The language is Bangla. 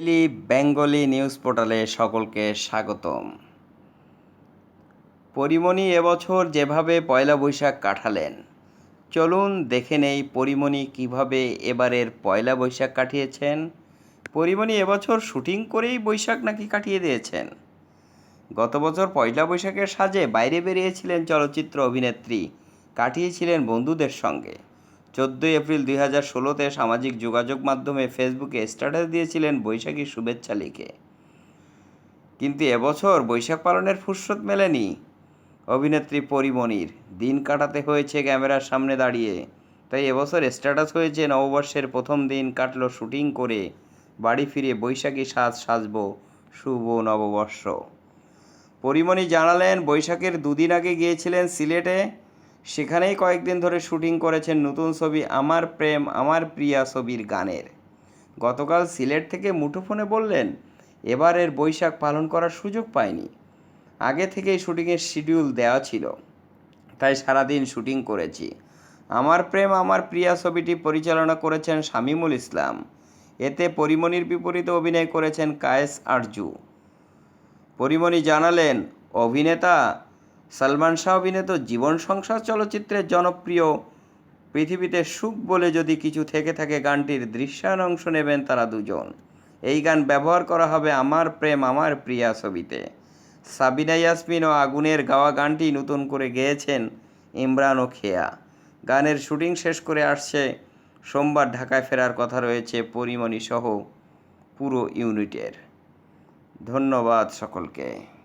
ডেইলি বেঙ্গলি নিউজ পোর্টালে সকলকে স্বাগতম। পরিমণি এবছর যেভাবে পয়লা বৈশাখ কাটালেন, চলুন দেখে নেই পরিমণি কীভাবে এবারের পয়লা বৈশাখ কাটিয়েছেন। পরিমণি এবছর শুটিং করেই বৈশাখ নাকি কাটিয়ে দিয়েছেন। গত বছর পয়লা বৈশাখের সাজে বাইরে বেরিয়েছিলেন চলচ্চিত্র অভিনেত্রী, কাটিয়েছিলেন বন্ধুদের সঙ্গে। চোদ্দোই এপ্রিল দুই হাজার ষোলোতে সামাজিক যোগাযোগ মাধ্যমে ফেসবুকে স্ট্যাটাস দিয়েছিলেন বৈশাখী শুভেচ্ছা লিখে। কিন্তু এবছর বৈশাখ পালনের ফুরসত মেলেনি। অভিনেত্রী পরিমণির দিন কাটাতে হয়েছে ক্যামেরার সামনে দাঁড়িয়ে। তাই এবছর স্ট্যাটাস হয়েছে নববর্ষের প্রথম দিন কাটলো শুটিং করে বাড়ি ফিরে বৈশাখী সাজ সাজব শুভ নববর্ষ। পরিমণি জানালেন, বৈশাখের দুদিন আগে গিয়েছিলেন সিলেটে। সেখানেই কয়েকদিন ধরে শুটিং করেছেন নতুন ছবি আমার প্রেম, আমার প্রিয়া ছবির গানের। গতকাল সিলেট থেকে মুঠোফোনে বললেন এবারের বৈশাখ পালন করার সুযোগ পায়নি আগে থেকেই শুটিংয়ের শিডিউল দেওয়া ছিল, তাই সারাদিন শুটিং করেছি। আমার প্রেম, আমার প্রিয়া ছবিটি পরিচালনা করেছেন শামিমুল ইসলাম। এতে পরিমণির বিপরীতে অভিনয় করেছেন কায়েস আরজু। পরিমণি জানালেন, অভিনেতা সলমান শাহ অভিনীত জীবন সংসার চলচ্চিত্রের জনপ্রিয় পৃথিবীতে সুখ বলে যদি কিছু থেকে থাকে গানটির দৃশ্যায়ন অংশ নেবেন তারা দুজন। এই গান ব্যবহার করা হবে আমার প্রেম, আমার প্রিয়া ছবিতে। সাবিনা ইয়াসমিন ও আগুনের গাওয়া গানটি নতুন করে গেয়েছেন ইমরান ও খেয়া। গানের শুটিং শেষ করে আসছে। সোমবার ঢাকায় ফেরার কথা রয়েছে পরিমণি সহ পুরো ইউনিটের। ধন্যবাদ সকলকে।